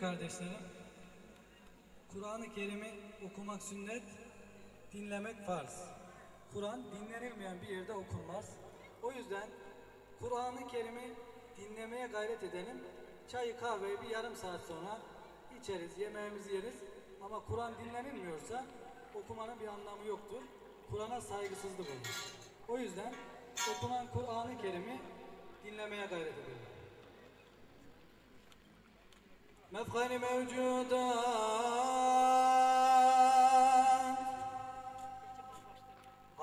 Kardeşlerim, Kur'an-ı Kerim'i okumak sünnet, dinlemek farz. Kur'an dinlenilmeyen bir yerde okunmaz. O yüzden Kur'an-ı Kerim'i dinlemeye gayret edelim. Çayı kahveyi bir yarım saat sonra içeriz, yemeğimizi yeriz. Ama Kur'an dinlenilmiyorsa okumanın bir anlamı yoktur. Kur'an'a saygısızlık olur. O yüzden okunan Kur'an-ı Kerim'i dinlemeye gayret edelim. مفخر موجودات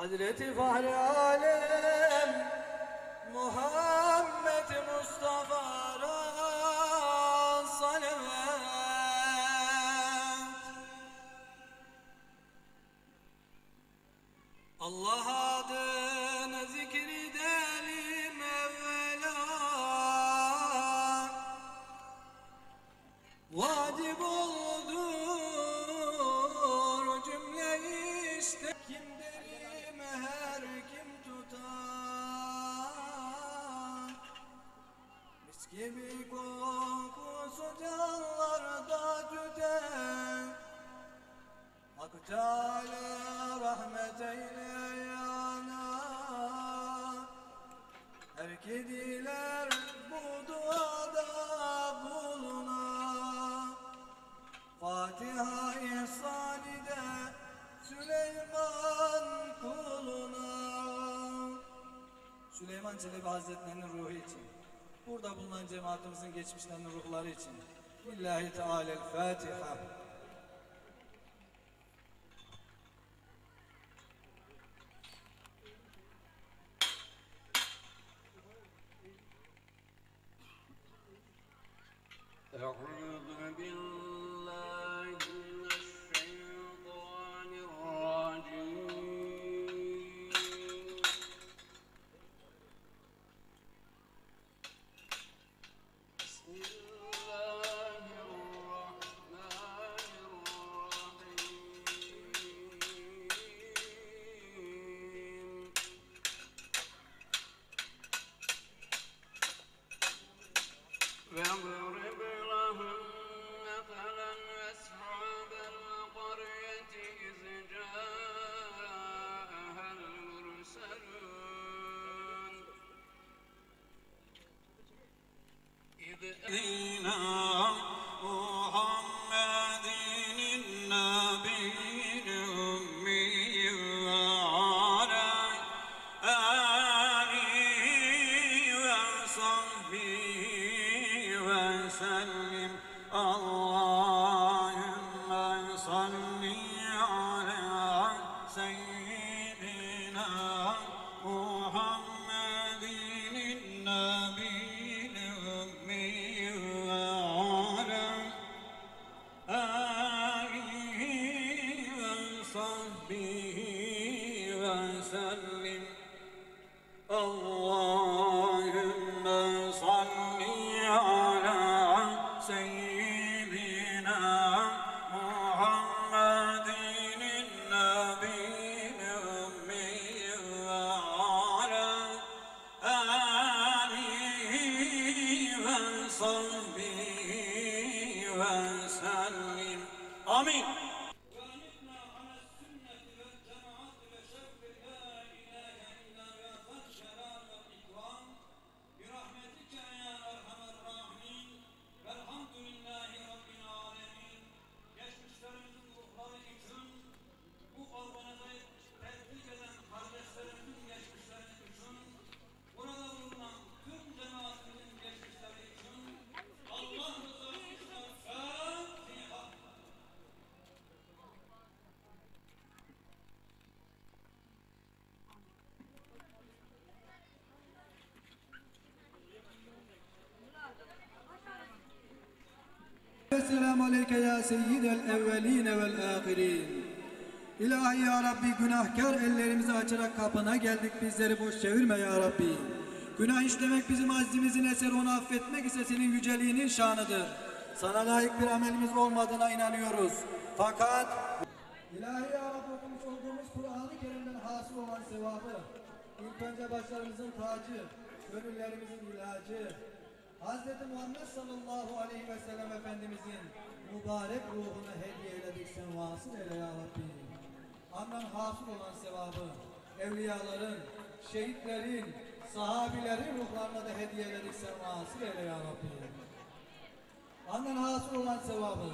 Hazreti Fahri Alem Muhammed Mustafa'ra Kediler bu duada bulunar Fatiha-i Salide Süleyman kuluna. Süleyman Çelebi Hazretlerinin ruhu için Burada bulunan cemaatimizin geçmişlerinin ruhları için. Lillahi Teala'l-Fatiha the, the Esselamu aleyke ya seyyidel evveline vel ahirin. İlahi ya Rabbi günahkar ellerimizi açarak kapına geldik bizleri boş çevirme ya Rabbi. Günah işlemek bizim aczimizin eseri onu affetmek ise senin yüceliğinin şanıdır. Sana layık bir amelimiz olmadığına inanıyoruz. Fakat İlahi ya Rabbi okumuş olduğumuz Kur'an-ı Kerim'den hasıl olan sevabı ilk önce başlarımızın tacı, gönüllerimizin ilacı, Hz. Muhammed sallallahu aleyhi ve sellem Efendimizin mübarek ruhuna hediye eyledik sen vasıl eyle ya Rabbi. Andan hasıl olan sevabı, evliyaların, şehitlerin, sahabilerin ruhlarına da hediye eyledik sen vasıl eyle ya Rabbi. Andan hasıl olan sevabı,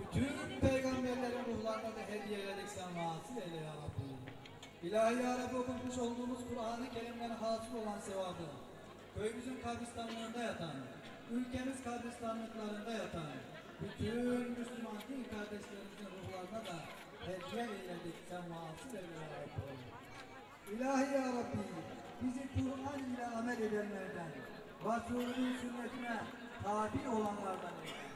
bütün peygamberlerin ruhlarına da hediye eyledik sen vasıl eyle ya Rabbi. İlahi ya Rabbi okumuş olduğumuz Kur'an-ı Kerim'den hasıl olan sevabı, köyümüzün kabristanlığında yatan, ülkemiz kabristanlıklarında yatan, bütün Müslüman din kardeşlerimizin ruhlarına da hediye eyledik sen vasıl eyle. İlahi ya Rabbi, bizi Kur'an ile amel edenlerden, Resulünün sünnetine tabi olanlardan eyle.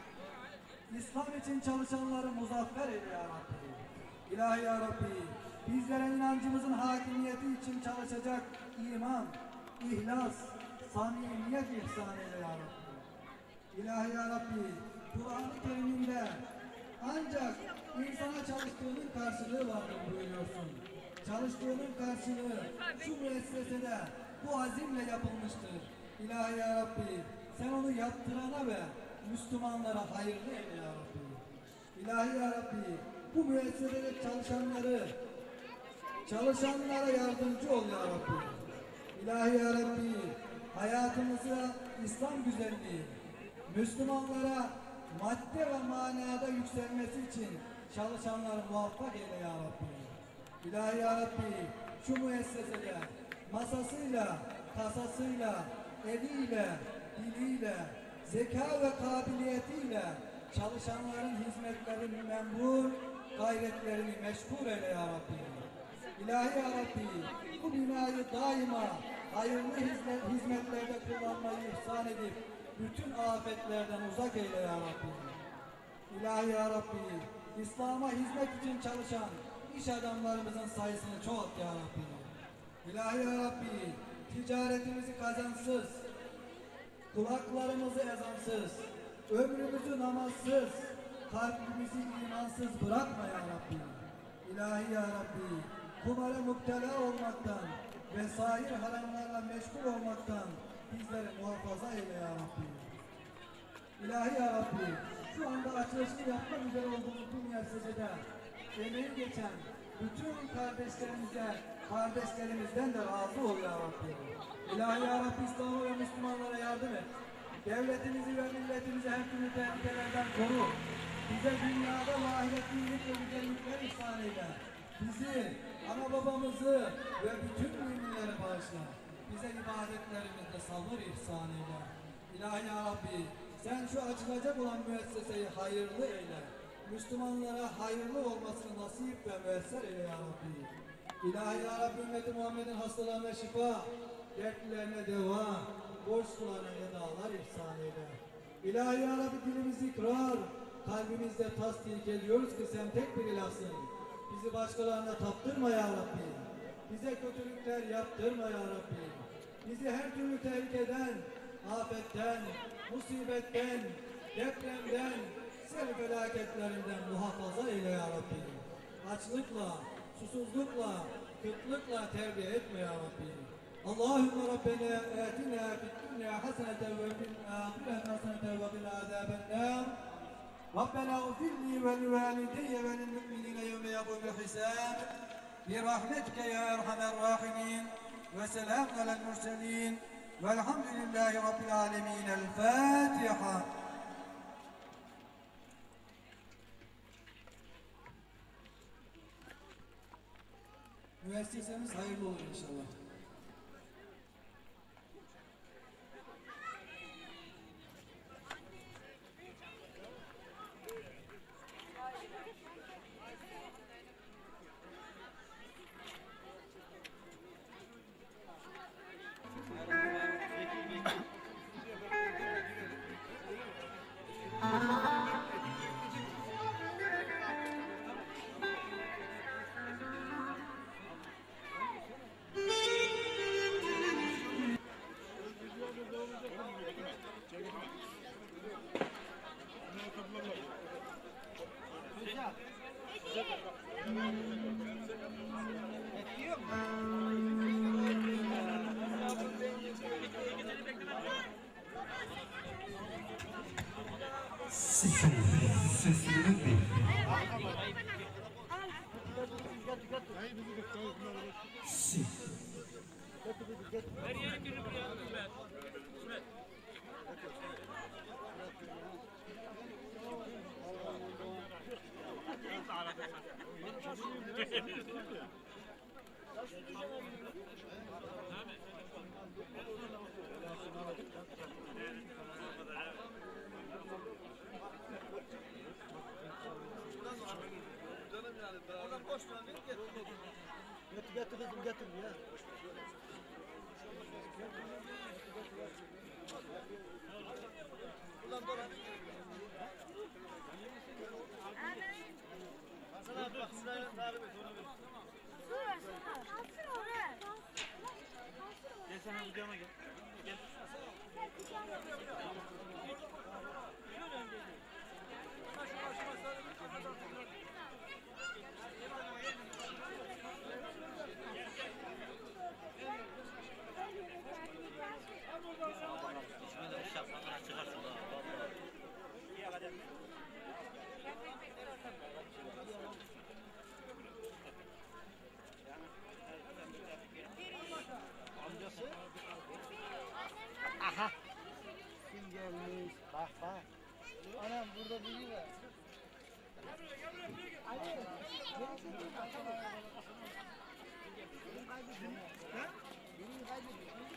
İslam için çalışanları muzaffer eyle ya Rabbi. İlahi ya Rabbi, bizlere inancımızın hakimiyeti için çalışacak iman, ihlas, samimiyet ihsan eyle ya Rabbi. İlahi ya Rabbi, Kur'an-ı Kerim'inde ancak insana çalıştığının karşılığı vardır buyuruyorsun. Çalıştığının karşılığı şu müessesede bu azimle yapılmıştır. İlahi ya Rabbi, sen onu yaptırana ve Müslümanlara hayırlı eyle ya Rabbi. İlahi ya Rabbi, bu müessesede çalışanları, çalışanlara yardımcı ol ya Rabbi. İlahi ya Rabbi, hayatımıza İslam güzelliği, Müslümanlara madde ve manada yükselmesi için çalışanları muvaffak eyle ya Rabbi. İlahi ya Rabbi, şu müessesede masasıyla, kasasıyla, eliyle, diliyle, zeka ve kabiliyetiyle çalışanların hizmetlerini memur, gayretlerini meşgul eyle ya Rabbi. İlahi ya Rabbi, bu binayı daima hayırlı hizmet, hizmetlerde kullanmayı ihsan edip bütün afetlerden uzak eyle ya Rabbi. İlahi ya Rabbi, İslam'a hizmet için çalışan iş adamlarımızın sayısını çoğalt ya Rabbi. İlahi ya Rabbi, ticaretimizi kazansız, kulaklarımızı ezansız, ömrümüzü namazsız, kalbimizi imansız bırakma ya Rabbi. İlahi ya Rabbi, kumara müptela olmaktan ve sair haramlarla meşgul olmaktan bizleri muhafaza eyle ya Rabbi. İlahi ya Rabbi, şu anda açılışını yapmak üzere olduğumuz bu müessesede emeği geçen bütün kardeşlerimize, kardeşlerimizden de razı ol ya Rabbi. İlahi ya Rabbi İslam'a ve Müslümanlara yardım et. Devletimizi ve milletimizi her türlü tehlikelerden koru. Bize dünyada ve ahirette iyilik ve güzellikler ihsan eyle. Bizi, ana babamızı ve bütün müminleri bağışla. Bize ibadetlerimizde sabır ihsan eyle. İlahi Rabbi, sen şu açılacak olan müesseseyi hayırlı eyle. Müslümanlara hayırlı olmasını nasip ve müesser eyle ya Rabbi. İlahi ya Rabbi ümmeti Muhammed'in hastalarına şifa, dertlilerine deva, borç kullarına edalar ihsan eyle. İlahi ya Rabbi dilimiz ikrar, kalbimizde tasdik ediyoruz ki sen tek bir ilahsın. Bizi başkalarına taptırma ya Rabbi bize kötülükler yaptırma ya Rabbi. Bizi her türlü tehlikeden, afetten, musibetten, depremden, sel felaketlerinden muhafaza eyle ya Rabbi. Açlıkla, susuzlukla, kıtlıkla terbiye etme ya Rabbi. Allahümme Rabbena etina fid dunya hasenete ve fil ahirete hasenete ve qina azabennar. Rabbena ufirli ve livalideyye ve lil mu'minine yevme yakumul hisab. برحمتك يا أرحم الراحمين وسلام على المرسلين والحمد لله رب العالمين الفاتحة Müessesemiz hayırlı olur inşallah. Gel sen bu cama gel. Gel. Kim Jadi, saya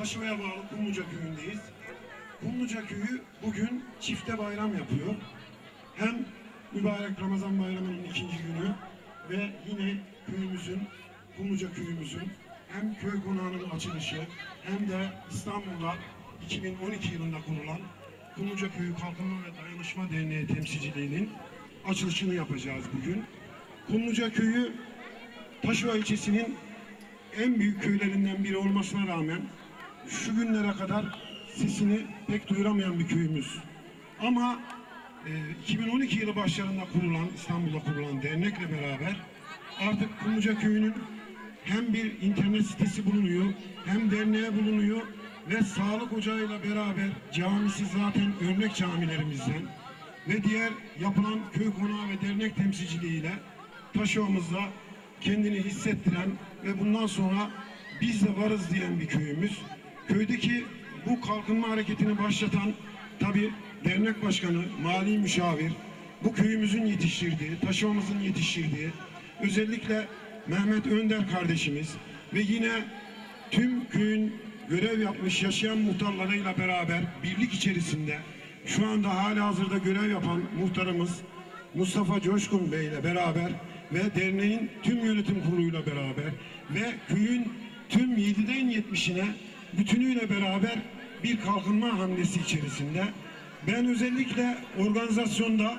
Taşova'ya bağlı Kumluca köyündeyiz. Kumluca köyü bugün çifte bayram yapıyor. Hem mübarek Ramazan bayramının ikinci günü ve yine köyümüzün, Kumluca köyümüzün hem köy konağının açılışı hem de İstanbul'da 2012 yılında kurulan Kumluca Köyü Kalkınma ve Dayanışma Derneği temsilciliğinin açılışını yapacağız bugün. Kumluca Köyü Taşova ilçesinin en büyük köylerinden biri olmasına rağmen şu günlere kadar sesini pek duyuramayan bir köyümüz. Ama e, 2012 yılı başlarında kurulan, İstanbul'da kurulan dernekle beraber artık Kumluca Köyü'nün hem bir internet sitesi bulunuyor, hem derneğe bulunuyor ve sağlık ocağıyla beraber camisi zaten örnek camilerimizden ve diğer yapılan köy konağı ve dernek temsilciliğiyle Taşova'mızda kendini hissettiren ve bundan sonra biz de varız diyen bir köyümüz. Köydeki bu kalkınma hareketini başlatan tabi dernek başkanı, mali müşavir, bu köyümüzün yetiştirdiği, taşımamızın yetiştirdiği, özellikle Mehmet Önder kardeşimiz ve yine tüm köyün görev yapmış yaşayan muhtarlarıyla beraber birlik içerisinde şu anda hala hazırda görev yapan muhtarımız Mustafa Coşkun Bey ile beraber ve derneğin tüm yönetim kuruluyla beraber ve köyün tüm 7'den 70'ine bütünüyle beraber bir kalkınma hamlesi içerisinde ben özellikle organizasyonda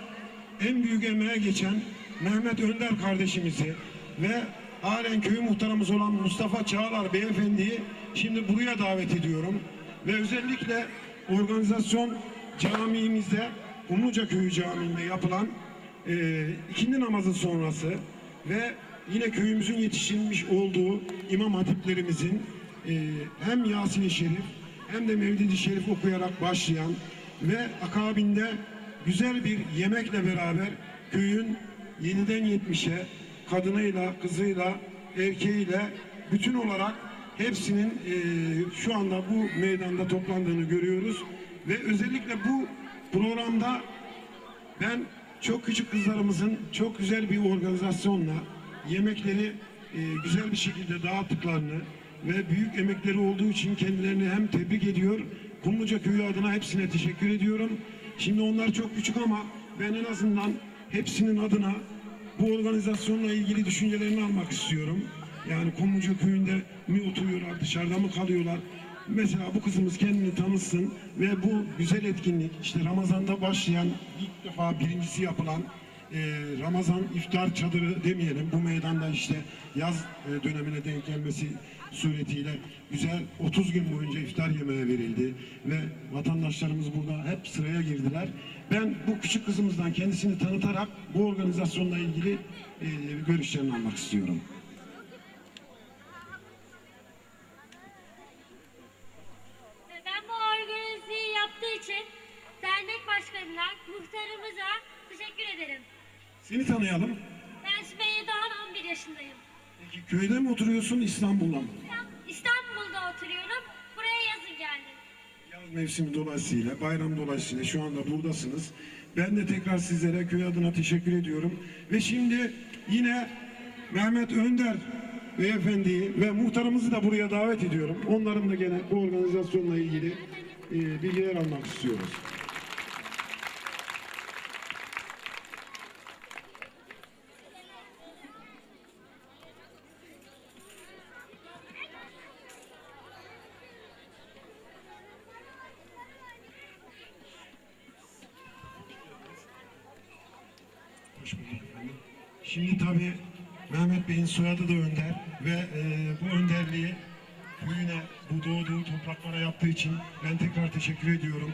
en büyük emeğe geçen Mehmet Önder kardeşimizi ve halen köy muhtarımız olan Mustafa Çağlar beyefendiyi şimdi buraya davet ediyorum. Ve özellikle organizasyon camimizde Umluca Köyü Camii'nde yapılan e, ikindi namazı sonrası ve yine köyümüzün yetiştirilmiş olduğu imam hatiplerimizin hem Yasin-i Şerif hem de Mevlid-i Şerif okuyarak başlayan ve akabinde güzel bir yemekle beraber köyün 7'den 70'e kadınıyla, kızıyla, erkeğiyle bütün olarak hepsinin e, şu anda bu meydanda toplandığını görüyoruz. Ve özellikle bu programda ben çok küçük kızlarımızın çok güzel bir organizasyonla yemekleri e, güzel bir şekilde dağıttıklarını ve büyük emekleri olduğu için kendilerini hem tebrik ediyor, Kumluca Köyü adına hepsine teşekkür ediyorum. Şimdi onlar çok küçük ama ben en azından hepsinin adına bu organizasyonla ilgili düşüncelerini almak istiyorum. Yani Kumluca Köyü'nde mi oturuyorlar, dışarıda mı kalıyorlar? Mesela bu kızımız kendini tanıtsın ve bu güzel etkinlik işte Ramazan'da başlayan ilk defa birincisi yapılan e, Ramazan iftar çadırı demeyelim bu meydanda işte yaz e, dönemine denk gelmesi suretiyle güzel 30 gün boyunca iftar yemeği verildi ve vatandaşlarımız burada hep sıraya girdiler. Ben bu küçük kızımızdan kendisini tanıtarak bu organizasyonla ilgili e, görüşlerini almak istiyorum. Ben bu organizeyi yaptığı için dernek başkanına, muhtarımıza teşekkür ederim. Seni tanıyalım. Ben Sümeyye Doğan 11 yaşındayım. Peki köyde mi oturuyorsun İstanbul'da mı? İstanbul'da oturuyorum. Buraya yazın geldim. Yaz mevsimi dolayısıyla, bayram dolayısıyla şu anda buradasınız. Ben de tekrar sizlere köy adına teşekkür ediyorum. Ve şimdi yine Mehmet Önder beyefendiyi ve muhtarımızı da buraya davet ediyorum. Onların da gene bu organizasyonla ilgili e, bilgiler almak istiyoruz. Şimdi tabii Mehmet Bey'in soyadı da Önder ve e, bu önderliği köyüne, bu doğduğu topraklara yaptığı için ben tekrar teşekkür ediyorum.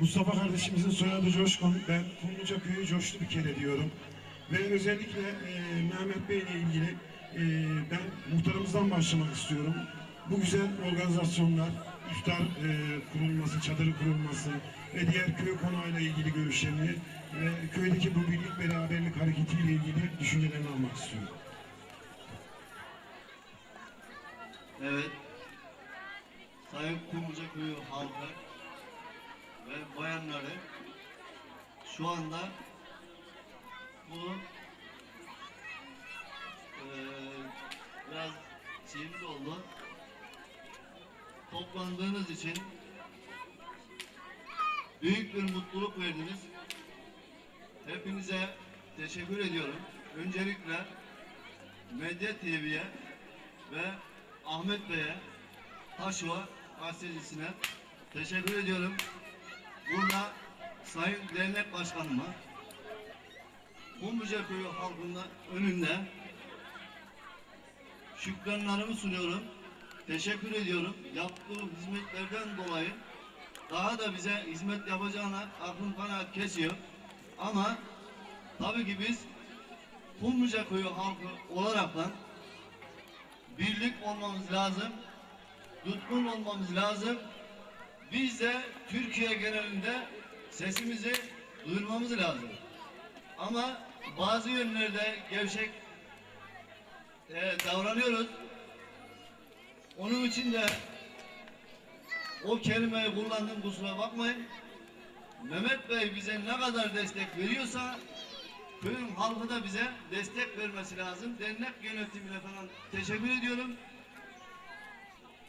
Mustafa kardeşimizin soyadı Coşkun. Ben Kumluca köyü coştu bir kere diyorum. Ve özellikle e, Mehmet Bey ile ilgili e, ben muhtarımızdan başlamak istiyorum. Bu güzel organizasyonlar, iftar e, kurulması, çadırı kurulması ve diğer köy konağıyla ilgili görüşlerini ve köydeki bu birlik beraberlik hareketiyle ilgili düşüncelerini almak istiyorum. Evet. Sayın Kumluca Köyü halkı ve bayanları şu anda bu eee biraz şeyimiz oldu. Toplandığınız için büyük bir mutluluk verdiniz. Hepinize teşekkür ediyorum. Öncelikle Medya TV'ye ve Ahmet Bey'e, Taşova gazetecisine teşekkür ediyorum. Burada Sayın Dernek Başkanıma, Kumluca Köyü halkının önünde şükranlarımı sunuyorum. Teşekkür ediyorum. Yaptığı hizmetlerden dolayı daha da bize hizmet yapacağına aklım kanaat kesiyor. Ama tabii ki biz Kumluca Köyü halkı olaraktan birlik olmamız lazım. Tutkun olmamız lazım. Biz de Türkiye genelinde sesimizi duyurmamız lazım. Ama bazı yönlerde gevşek e, davranıyoruz. Onun için de o kelimeyi kullandım kusura bakmayın. Mehmet Bey bize ne kadar destek veriyorsa köyün halkı da bize destek vermesi lazım. Dernek yönetimine falan teşekkür ediyorum.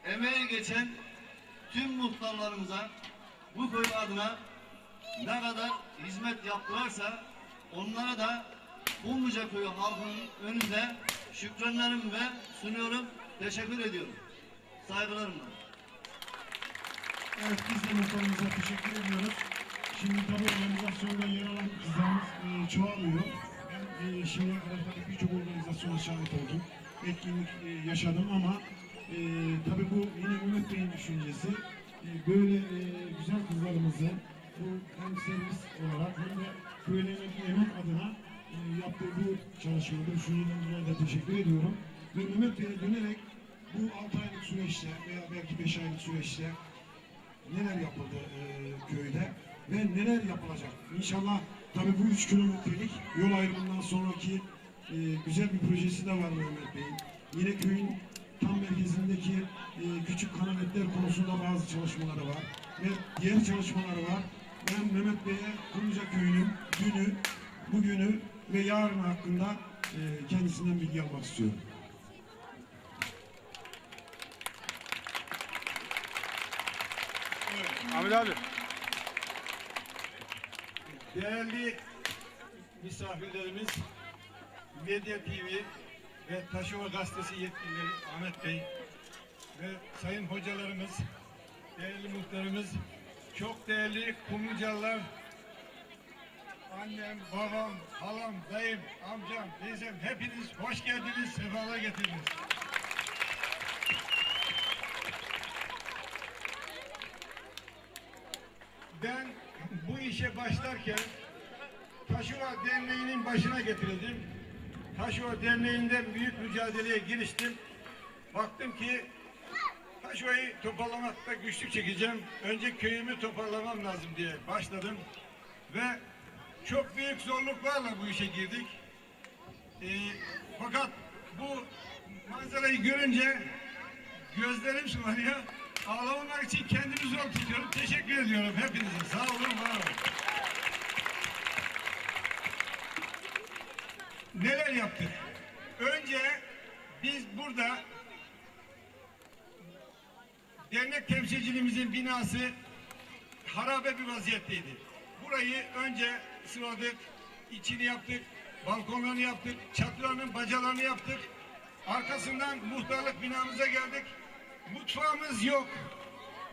Emeği geçen tüm muhtarlarımıza bu köy adına ne kadar hizmet yaptılarsa onlara da Kumluca Köyü halkının önünde şükranlarımı ve sunuyorum. Teşekkür ediyorum. Saygılarımla. Evet biz de muhtarımıza teşekkür ediyoruz. Şimdi tabii organizasyonda yer alan kızlarımız e, çoğalıyor. Ben e, şimdiye kadar birçok organizasyona şahit oldum. Etkinlik e, yaşadım ama e, tabii bu yine Mehmet Bey'in düşüncesi. E, böyle e, güzel kızlarımızı bu hem servis olarak hem de köylerindeki emek adına e, yaptığı bu çalışmada düşünceden dolayı da teşekkür ediyorum. Ve Mehmet Bey'e dönerek bu 6 aylık süreçte veya belki 5 aylık süreçte neler yapıldı e, köyde ve neler yapılacak. İnşallah tabii bu 3 kilometrelik yol ayrımından sonraki e, güzel bir projesi de var Mehmet Bey'in. Yine köyün tam merkezindeki e, küçük kanaletler konusunda bazı çalışmaları var ve diğer çalışmaları var. Ben Mehmet Bey'e Kumluca Köyü'nün dünü, bugünü ve yarın hakkında e, kendisinden bilgi almak istiyorum. Ahmet abi. Değerli misafirlerimiz, Medya TV ve Taşova Gazetesi yetkilileri Ahmet Bey ve sayın hocalarımız, değerli muhtarımız, çok değerli kumlucalılar, annem, babam, halam, dayım, amcam, teyzem hepiniz hoş geldiniz, sefalar getirdiniz. Ben bu işe başlarken Taşova Derneği'nin başına getirildim. Taşova Derneği'nden büyük mücadeleye giriştim. Baktım ki Taşova'yı toparlamakta güçlük çekeceğim. Önce köyümü toparlamam lazım diye başladım. Ve çok büyük zorluklarla bu işe girdik. Ee, fakat bu manzarayı görünce gözlerim sulanıyor. Ağlamamak için kendimi zor tutuyorum. Teşekkür ediyorum hepinize. Sağ olun, var olun. Neler yaptık? Önce biz burada dernek temsilciliğimizin binası harabe bir vaziyetteydi. Burayı önce sıvadık, içini yaptık, balkonlarını yaptık, çatılarının bacalarını yaptık. Arkasından muhtarlık binamıza geldik. Mutfağımız yok.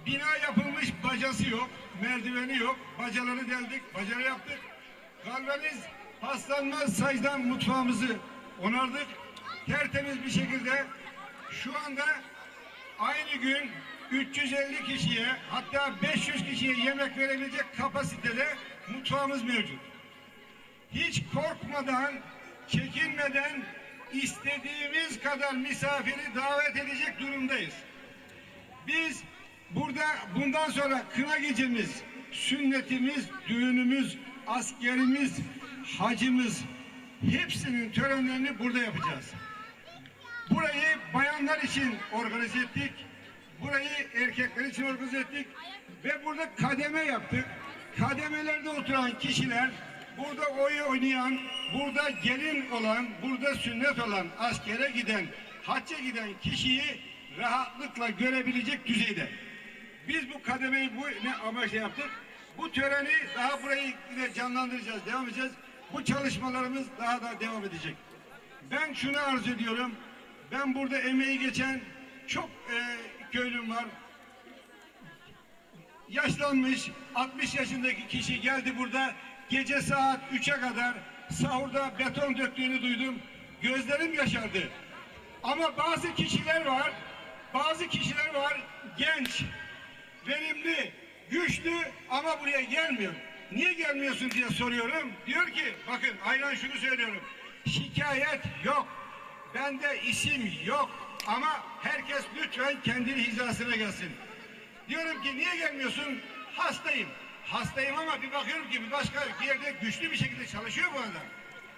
Bina yapılmış bacası yok, merdiveni yok. Bacaları deldik, bacaları yaptık. Galvaniz paslanmaz sacdan mutfağımızı onardık. Tertemiz bir şekilde şu anda aynı gün 350 kişiye hatta 500 kişiye yemek verebilecek kapasitede mutfağımız mevcut. Hiç korkmadan, çekinmeden istediğimiz kadar misafiri davet edecek durumdayız. Biz burada bundan sonra kına gecemiz, sünnetimiz, düğünümüz, askerimiz, hacımız hepsinin törenlerini burada yapacağız. Burayı bayanlar için organize ettik. Burayı erkekler için organize ettik. Ve burada kademe yaptık. Kademelerde oturan kişiler, burada oy oynayan, burada gelin olan, burada sünnet olan, askere giden, hacca giden kişiyi rahatlıkla görebilecek düzeyde. Biz bu kademeyi bu ne amaçla yaptık? Bu töreni daha burayı yine canlandıracağız, devam edeceğiz. Bu çalışmalarımız daha da devam edecek. Ben şunu arz ediyorum. Ben burada emeği geçen çok e, köylüm var. Yaşlanmış 60 yaşındaki kişi geldi burada gece saat 3'e kadar sahurda beton döktüğünü duydum. Gözlerim yaşardı. Ama bazı kişiler var, bazı kişiler var genç, verimli, güçlü ama buraya gelmiyor. Niye gelmiyorsun diye soruyorum. Diyor ki bakın aynen şunu söylüyorum. Şikayet yok. Bende isim yok. Ama herkes lütfen kendini hizasına gelsin. Diyorum ki niye gelmiyorsun? Hastayım. Hastayım ama bir bakıyorum ki bir başka bir yerde güçlü bir şekilde çalışıyor bu adam.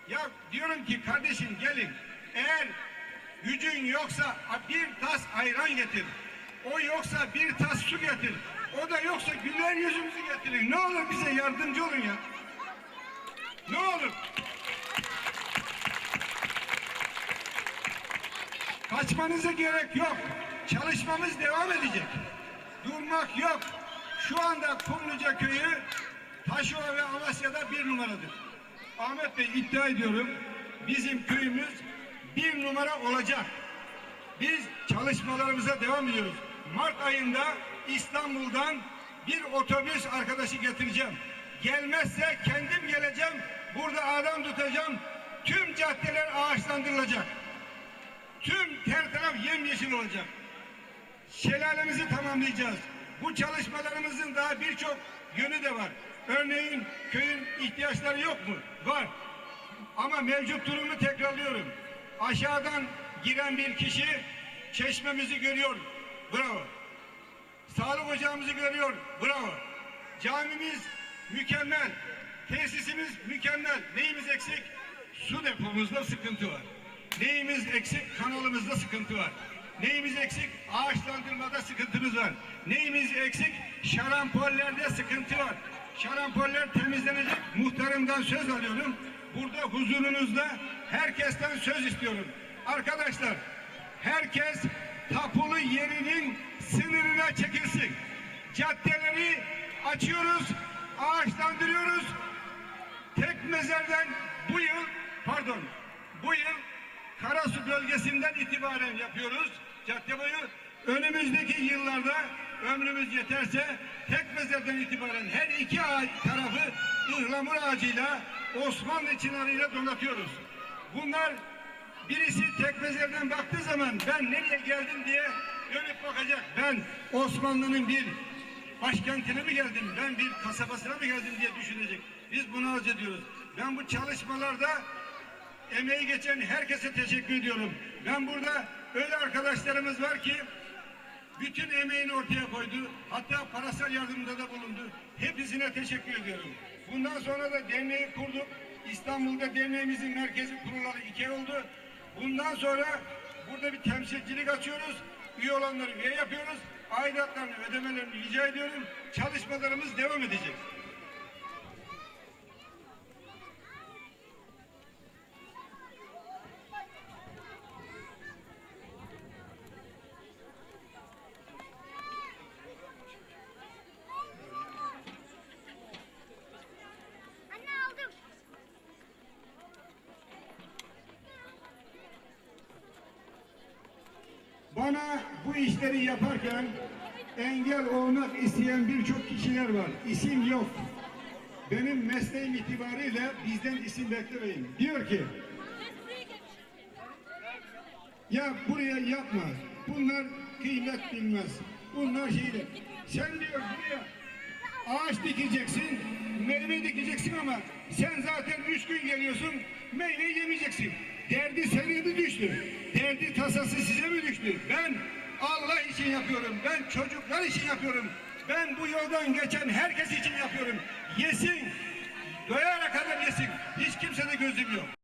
Ya diyorum ki kardeşim gelin. Eğer gücün yoksa bir tas ayran getir. O yoksa bir tas su getir. O da yoksa güler yüzümüzü getirin. Ne olur bize yardımcı olun ya. Ne olur. Kaçmanıza gerek yok. Çalışmamız devam edecek. Durmak yok. Şu anda Kumluca köyü Taşova ve Amasya'da bir numaradır. Ahmet Bey iddia ediyorum bizim köyümüz bir numara olacak. Biz çalışmalarımıza devam ediyoruz. Mart ayında İstanbul'dan bir otobüs arkadaşı getireceğim. Gelmezse kendim geleceğim. Burada adam tutacağım. Tüm caddeler ağaçlandırılacak. Tüm her taraf yemyeşil olacak. Şelalemizi tamamlayacağız. Bu çalışmalarımızın daha birçok yönü de var. Örneğin köyün ihtiyaçları yok mu? Var. Ama mevcut durumu tekrarlıyorum. Aşağıdan giren bir kişi çeşmemizi görüyor. Bravo. Sağlık ocağımızı görüyor. Bravo. Camimiz mükemmel. Tesisimiz mükemmel. Neyimiz eksik? Su depomuzda sıkıntı var. Neyimiz eksik? Kanalımızda sıkıntı var. Neyimiz eksik? Ağaçlandırmada sıkıntımız var. Neyimiz eksik? Şarampollerde sıkıntı var. Şarampoller temizlenecek. Muhtarımdan söz alıyorum. Burada huzurunuzda herkesten söz istiyorum. Arkadaşlar herkes tapulu yerinin sınırına çekilsin. Caddeleri açıyoruz, ağaçlandırıyoruz. Tek mezardan bu yıl, pardon, bu yıl Karasu bölgesinden itibaren yapıyoruz cadde boyu. Önümüzdeki yıllarda ömrümüz yeterse tek mezardan itibaren her iki tarafı ıhlamur ağacıyla Osmanlı çınarıyla donatıyoruz. Bunlar birisi tek mezardan baktığı zaman ben nereye geldim diye dönüp bakacak. Ben Osmanlı'nın bir başkentine mi geldim, ben bir kasabasına mı geldim diye düşünecek. Biz bunu arz ediyoruz. Ben bu çalışmalarda emeği geçen herkese teşekkür ediyorum. Ben burada öyle arkadaşlarımız var ki bütün emeğini ortaya koydu. Hatta parasal yardımda da bulundu. Hepsine teşekkür ediyorum. Bundan sonra da derneği kurduk. İstanbul'da derneğimizin merkezi kurulalı iki oldu. Bundan sonra burada bir temsilcilik açıyoruz. Üye olanları üye yapıyoruz. Aidatlarını ödemelerini rica ediyorum. Çalışmalarımız devam edecek. Bana bu işleri yaparken engel olmak isteyen birçok kişiler var. İsim yok. Benim mesleğim itibariyle bizden isim beklemeyin. Diyor ki ya buraya yapma. Bunlar kıymet bilmez. Bunlar şeyler. Sen diyor buraya ağaç dikeceksin, meyve dikeceksin ama sen zaten üç gün geliyorsun, meyve yemeyeceksin. Derdi sana mi düştü? Derdi tasası size mi düştü? Ben Allah için yapıyorum, ben çocuklar için yapıyorum. Ben bu yoldan geçen herkes için yapıyorum. Yesin, doyana kadar yesin. Hiç kimsede gözüm yok.